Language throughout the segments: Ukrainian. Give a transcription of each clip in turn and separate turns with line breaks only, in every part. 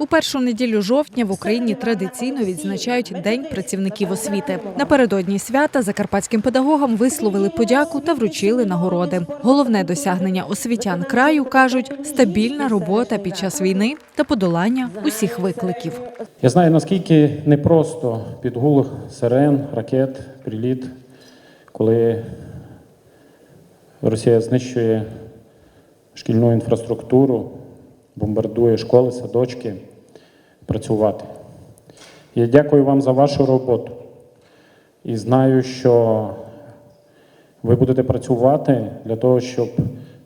У першу неділю жовтня в Україні традиційно відзначають День працівників освіти. Напередодні свята закарпатським педагогам висловили подяку та вручили нагороди. Головне досягнення освітян краю кажуть стабільна робота під час війни та подолання усіх викликів.
Я знаю, наскільки непросто під гул сирен, ракет, приліт, коли Росія знищує шкільну інфраструктуру, бомбардує школи, садочки, працювати. Я дякую вам за вашу роботу і знаю, що ви будете працювати для того, щоб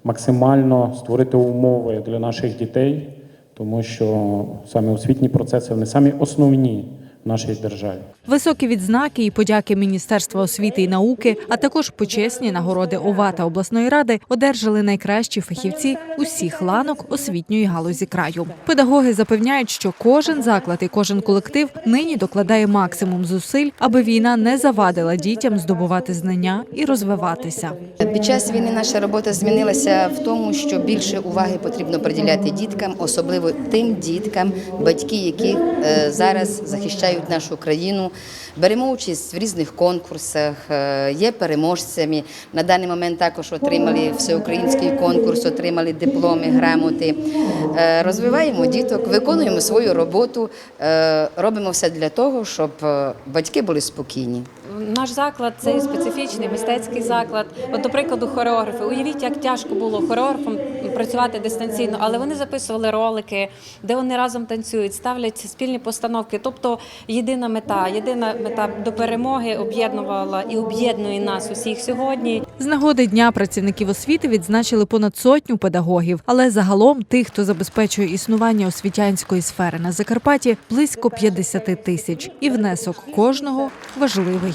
максимально створити умови для наших дітей, тому що саме освітні процеси вони самі основні нашій державі.
Високі відзнаки і подяки Міністерства освіти і науки, а також почесні нагороди ОВА та обласної ради одержали найкращі фахівці усіх ланок освітньої галузі краю. Педагоги запевняють, що кожен заклад і кожен колектив нині докладає максимум зусиль, аби війна не завадила дітям здобувати знання і розвиватися.
Під час війни наша робота змінилася в тому, що більше уваги потрібно приділяти діткам, особливо тим діткам, батьки, які е, зараз захищають нашу країну. Беремо участь в різних конкурсах, е, є переможцями. На даний момент також отримали всеукраїнський конкурс, отримали дипломи, грамоти. Е, Розвиваємо діток, виконуємо свою роботу, е, робимо все для того, щоб батьки були спокійні.
Наш заклад це специфічний мистецький заклад. От, до прикладу, хореографи. Уявіть, як тяжко було хореографам працювати дистанційно, але вони записували ролики, де вони разом танцюють, ставлять спільні постановки. Тобто єдина мета, єдина мета до перемоги об'єднувала і об'єднує нас усіх сьогодні.
З нагоди дня працівників освіти відзначили понад сотню педагогів, але загалом тих, хто забезпечує існування освітянської сфери на Закарпатті, близько 50 тисяч. І внесок кожного важливий.